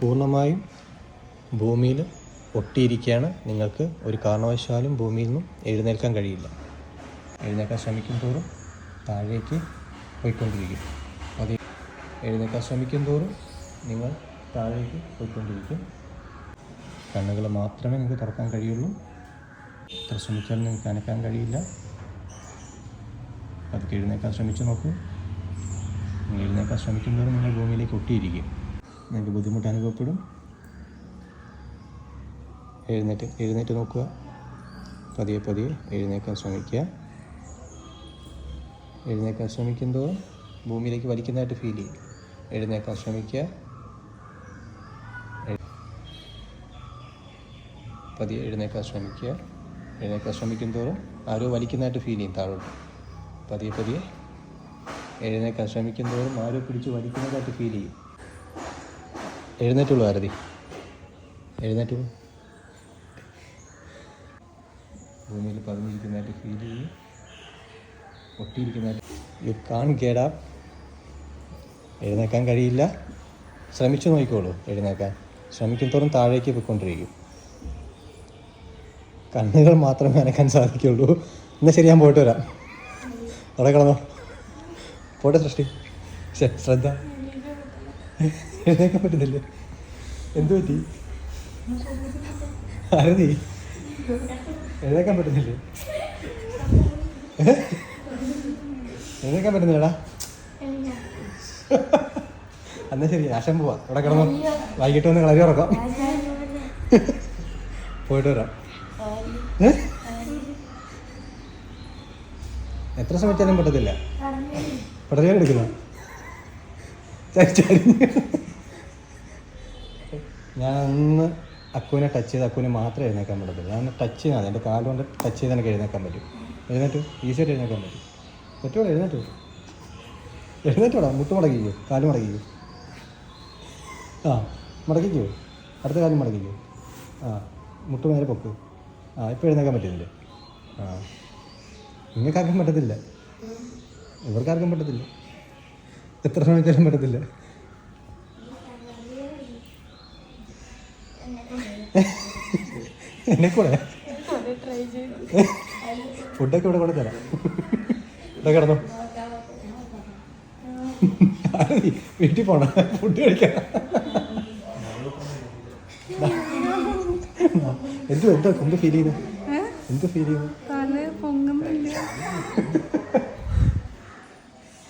പൂർണമായും ഭൂമിയിൽ ഒട്ടിയിരിക്കുകയാണ്. നിങ്ങൾക്ക് ഒരു കാരണവശാലും ഭൂമിയിൽ നിന്നും എഴുന്നേൽക്കാൻ കഴിയില്ല. എഴുന്നേൽക്കാൻ ശ്രമിക്കും തോറും താഴേക്ക് പോയിക്കൊണ്ടിരിക്കും. അത് എഴുന്നേൽക്കാൻ ശ്രമിക്കും തോറും നിങ്ങൾ താഴേക്ക് പോയിക്കൊണ്ടിരിക്കും. കണ്ണുകൾ മാത്രമേ നിങ്ങൾക്ക് തുറക്കാൻ കഴിയുള്ളൂ. എത്ര ശ്രമിച്ചാലും നിങ്ങൾക്ക് അനക്കാൻ കഴിയില്ല. അതൊക്കെ എഴുന്നേൽക്കാൻ ശ്രമിച്ചു നോക്കൂ. നിങ്ങൾ എഴുന്നേൽക്കാൻ ശ്രമിക്കുമ്പോഴും നിങ്ങൾ ഭൂമിയിലേക്ക് ഒട്ടിയിരിക്കും. നിങ്ങൾക്ക് ബുദ്ധിമുട്ട് അനുഭവപ്പെടും. എഴുന്നേറ്റ് എഴുന്നേറ്റ് നോക്കുക. പതിയെ പതിയെ എഴുന്നേൽക്കാൻ ശ്രമിക്കുക. എഴുന്നേൽക്കാൻ ശ്രമിക്കുമ്പോൾ ഭൂമിയിലേക്ക് വലിക്കുന്നതായിട്ട് ഫീൽ ചെയ്യും. എഴുന്നേൽക്കാൻ ശ്രമിക്കുക. പതിയെ എഴുന്നേൽക്കാൻ ശ്രമിക്കുക. എഴുന്നേൽക്കാൻ ശ്രമിക്കുന്തോറും ആരോ വലിക്കുന്നതായിട്ട് ഫീൽ ചെയ്യും താഴോട്ട്. പതിയെ പതിയെ എഴുന്നേക്കാൻ ശ്രമിക്കുന്നതോറും ആരോ പിടിച്ച് വലിക്കുന്നതായിട്ട് ഫീൽ ചെയ്യും. എഴുന്നേറ്റുള്ളൂ ആരതി. എഴുന്നേറ്റുള്ളൂ. ഭൂമിയിൽ പതിഞ്ഞിരിക്കുന്നതായിട്ട് ഫീൽ ചെയ്യും. ഒട്ടിയിരിക്കുന്നതായിട്ട് യു കാൺ ഗെറ്റ് അപ്പ് എഴുന്നേക്കാൻ കഴിയില്ല. ശ്രമിച്ചു നോക്കിക്കോളൂ എഴുന്നേക്കാൻ. ശ്രമിക്കുന്തോറും താഴേക്ക് പോയിക്കൊണ്ടിരിക്കും. കണ്ണുകൾ മാത്രമേ അനക്കാൻ സാധിക്കുള്ളൂ. എന്നാൽ ശരി ഞാൻ പോയിട്ട് വരാം. അവിടെ കിടന്നോ. പോട്ടെ സൃഷ്ടി. ശ്രദ്ധ. എഴുന്നേക്കാൻ പറ്റുന്നില്ലേ? എന്തു പറ്റി? ആരതി എഴുന്നേക്കാൻ പറ്റുന്നില്ലേ? എഴുന്നേക്കാൻ പറ്റുന്നില്ലടാ. എന്നാ ശരി ആശം പോവാ. ഇവിടെ കിടന്നു. വൈകിട്ട് വന്ന് കളരി ഉറക്കാം. പോയിട്ട് വരാം. ഏ? എത്ര ശ്രമിച്ചാലും പറ്റത്തില്ല പടറിയാൻ എടുക്കുന്നു. ഞാൻ അന്ന് അക്കുവിനെ ടച്ച് ചെയ്ത് അക്കുവിനെ മാത്രമേ എഴുന്നേക്കാൻ പറ്റത്തില്ല ഞാൻ ടച്ച് ചെയ്താൽ എന്റെ കാലുകൊണ്ട് ടച്ച് ചെയ്ത് എനിക്ക് എഴുന്നേക്കാൻ പറ്റും. എഴുന്നേറ്റു. ഈസിയായിട്ട് എഴുന്നേക്കാൻ പറ്റും. പറ്റുമോ എഴുന്നേറ്റു. എഴുന്നേറ്റോടാ. മുട്ട് മടക്കിക്കോ. കാൽ മടക്കിക്കോ. ആ മടക്കിക്കോ. അടുത്ത കാലം മടക്കിക്കോ. ആ മുട്ട് നേരെ പൊക്ക്. ആ ഇപ്പോൾ എഴുന്നേക്കാൻ പറ്റുന്നില്ലേ? ആ. നിങ്ങൾക്കാർക്കും പറ്റത്തില്ല. ഇവർക്കാർക്കും പറ്റത്തില്ല. എത്ര ശ്രമിച്ചാലും പറ്റത്തില്ല. എന്നെ കൂടെ ഫുഡൊക്കെ ഇവിടെ കൂടെ തരാം. ഇവിടെ കിടന്നു. വീട്ടിൽ പോണ? ഫുഡ് കഴിക്കാം എന്ത് എന്തോ എന്ത് ഫീൽ ചെയ്യുന്നു? എന്ത് ഫീൽ ചെയ്യുന്നു? തല പൊങ്ങുന്നില്ല.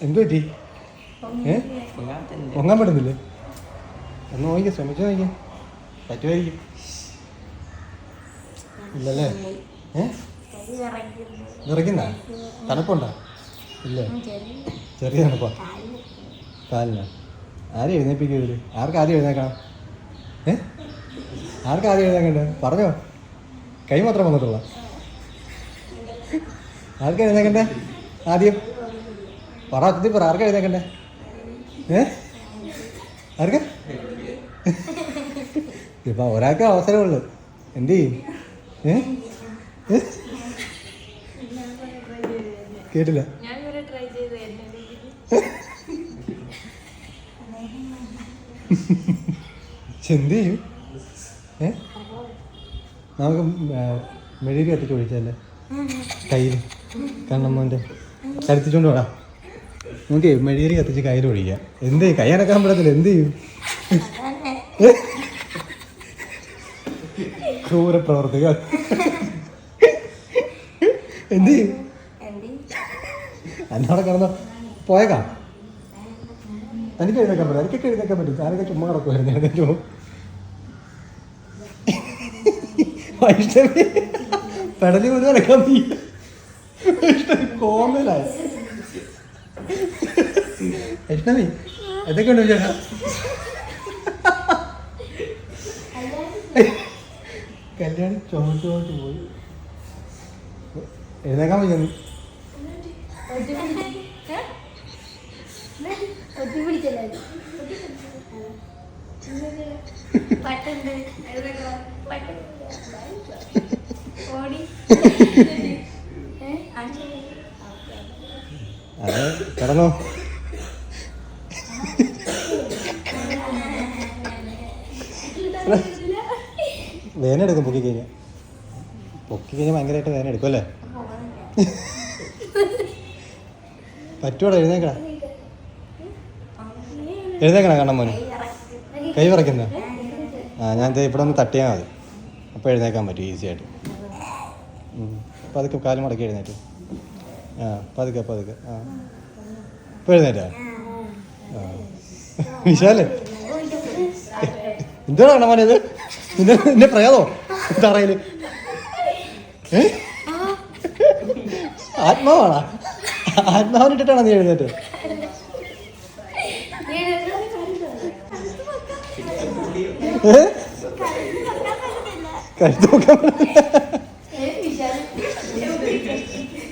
എന്ത് പറ്റി ഏ? പൊങ്ങാൻ പറ്റുന്നില്ലേ? ഒന്ന് നോക്കിക്കേ ശ്രമിച്ചു നോക്കിയാ പറ്റുമായിരിക്കും. ഇല്ലല്ലേ? ഏ? നിറയ്ക്കുന്ന തണുപ്പുണ്ടോ? ഇല്ലേ? ചെറിയ തണുപ്പാ. കാലിന്. ആരും എഴുന്നേപ്പിക്കും ഇവർ? ആർക്ക് ആദ്യം എഴുന്നേക്കണം ഏ? ആർക്ക് ആദ്യം എഴുന്നേക്കണ്ടേ പറഞ്ഞോ. കൈ മാത്രം വന്നിട്ടുള്ള ആർക്കാ എഴുന്നേക്കണ്ടേ ആദ്യം. പറ അത്യത്തിൽ പറ. ആർക്ക് എഴുന്നേക്കണ്ടേ ഏ? ആർക്കാ? ഇപ്പൊ ഒരാൾക്ക് അവസരമുള്ളു. എന്ത് ചെയ്യും? ഏ? ഏ? കേട്ടില്ല. എന്ത് ചെയ്യും? ഏ? നമുക്ക് മെഴുകി കത്തിച്ച് ഒഴിച്ചല്ലേ കയ്യിൽ കണ്ണമ്മോന്റെ കരുത്തിച്ചോണ്ട് പോടാ നമുക്ക് മെഴുകരി കത്തിച്ച് കയ്യിൽ ഒഴിക്കാം. എന്ത് ചെയ്യും? കൈ അനക്കാൻ പറ്റത്തില്ല. എന്ത് ചെയ്യും? ക്രൂര പ്രവർത്തികൾ. എന്ത് ചെയ്യും? എന്നോട് കിടന്നോ. പോയേക്കാം. തനിക്ക് എഴുന്നേക്കാൻ പറ്റും എനിക്കൊക്കെ എഴുന്നേക്കാൻ പറ്റും. ഞാനൊക്കെ ചുമ്മാ കിടക്കുമായിരുന്നു പോകും വൈഷ്ണവി. പെടലി മുഴുവൻ നടക്കാൻ നീ. കോമലായി എന്തൊക്കെ ഉണ്ട് ചേട്ടാ കല്യാണം ചോദിച്ചു ചോദിച്ചു പോയി. എഴുന്നേക്കാൻ പറ്റും പട്ടുണ്ട്. ഓടി കിടന്നു. വേന എടുക്കും പൊക്കി കഴിഞ്ഞാൽ പൊക്കി കഴിഞ്ഞാൽ ഭയങ്കരമായിട്ട് വേന എടുക്കും അല്ലേ? പറ്റൂടാ എഴുന്നേക്കടാ. എഴുന്നേക്കണ കാണാൻ മോനെ. കൈ വിറയ്ക്കുന്ന. ആ ഞാൻ ഇവിടെ ഒന്ന് തട്ടിയാൽ മതി. അപ്പോൾ എഴുന്നേക്കാൻ പറ്റും ഈസി ആയിട്ട്. പതുക്കെ കാലം മടക്കി എഴുന്നേറ്റ്. ആ പതുക്കെ പതുക്കെ. ആ. ഇപ്പോൾ എഴുന്നേറ്റാ? വിശാലേ. എന്താണ് പറയുന്നത് ഇത്? നിന്നെ നിന്നെ പ്രയാതോ തറയിൽ. ഏ? ആത്മാവാണോ? നീ എഴുന്നേറ്റ്? ഏ? നോക്കാൻ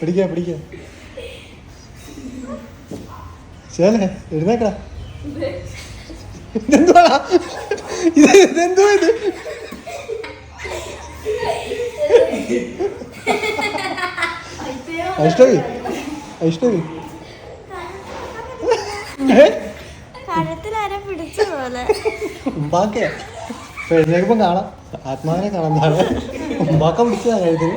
പിടിക്കാം പിടിക്കാം. ശേലേ എഴുന്നേക്കടാ. ഇതെന്തുവാടാ ഇത് ഇതെന്തുവാ ഇത്? ഉമ്പാക്കയാ ഇപ്പൊ എഴുന്നേക്കുമ്പം കാണാം. ആത്മാവിനെ കാണാം നാളെ ഉമ്പാക്ക പിടിച്ചതാ കഴുത്തിന്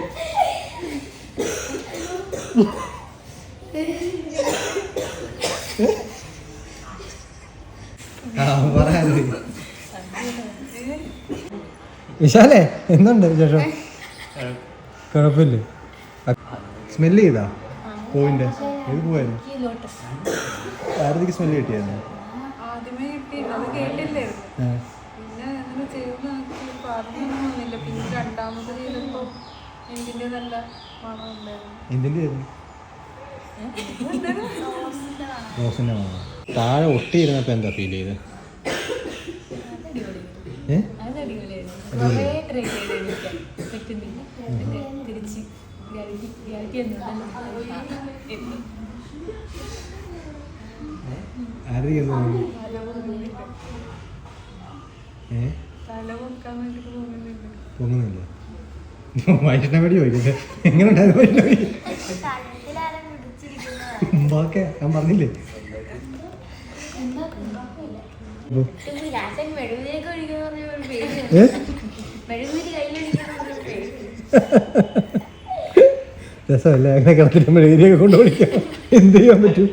വിശാലേ എന്തുണ്ട് വിശേഷം? കുഴപ്പമില്ലേ. സ്മെല്ല് ചെയ്താ? പൂവിന്റെ ഏത് പൂവായിരുന്നു? ആരതിക്ക് സ്മെല്ല് കിട്ടിയായിരുന്നു. പിന്നെ ചെയ്ത് പിന്നെ രണ്ടാമത് ഇതിന്റെ നല്ല മണം ഉണ്ടായിരുന്നു? എന്തിന്റെ ആയിരുന്നു? റോസിന്റെ മണം. താഴെ ഒട്ടിയിരുന്നപ്പോ എന്താ ഫീൽ ചെയ്ത്? ഏ? വൈഷ്ണവടി ചോദിക്കുന്നത് എങ്ങനെ ഉണ്ടായിരുന്നു വൈഷ്ണവി ഞാൻ പറഞ്ഞില്ലേ? രസമല്ലേ? അങ്ങനെ കിടത്തിട്ട് മെഴുകുതിരിയൊക്കെ കൊണ്ടുപോയിക്കാം എന്ത് ചെയ്യാൻ പറ്റും?